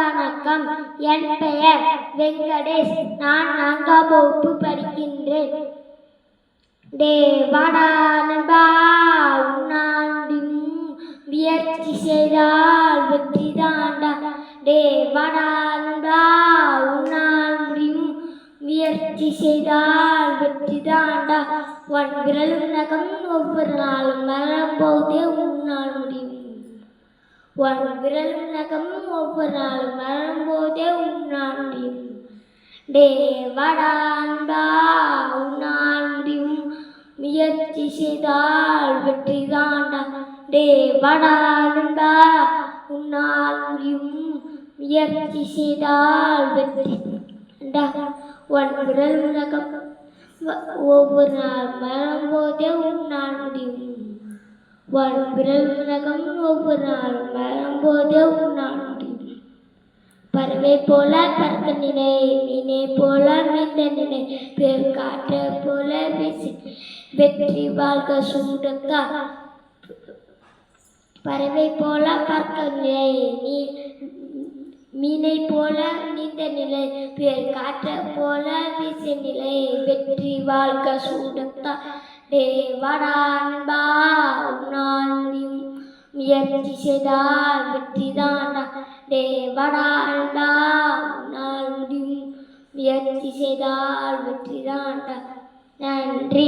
வணக்கம். என் பெயர் வெங்கடேஷ். நான் நான்காம் வகுப்பு படிக்கின்றேன். டே வாடா நண்பா. உன்னாண்டியும் முயற்சி செய்தால் வெற்றி தாண்டா. டே வாடா நண்பா. உன்னால் முடியும் முயற்சி செய்தால் வெற்றி தாண்டா. ஒன் விரலும் நகம் ஒவ்வொரு நாளும் மரணம் போதே உன்னால் உன் விரல் நகம் ஒவ்வொரு நாளும் வரும்போதே உன்னால் முடியும். டே வாடா அன்பா உன்னால் முடியும். முயற்சி செய்தால் வெற்றி தாண்டா. டே வாடா அன்பா உன்னால் முடியும். முயற்சி செய்தால் வெற்றி தாண்டா. உன் விரல் உலகம் ஒவ்வொரு நாள் வரும்போதே உன்னால் முடியும். வரும் விரல் உலகம் ஒவ்வொரு நாளும் வரும்போதே போதே பறவை போல பறக்க நினை மீனை போல மீந்த நினை பேர் காற்ற போல வீசி வெற்றி வாழ்க சூடக்கா பறவை போல பறக்க நினை நீ மீனை போல நீந்த நிலை பேர் காற்ற போல வீச நிலை வெற்றி வாழ்க சூடத்தா. டே வாடா அன்பா உன்னால் முயற்சி செய்தால் வெற்றி தாண்டா. டே வாடா அன்பா உன்னால் முடியும் முயற்சி செய்தால் வெற்றி தாண்டா. நன்றி.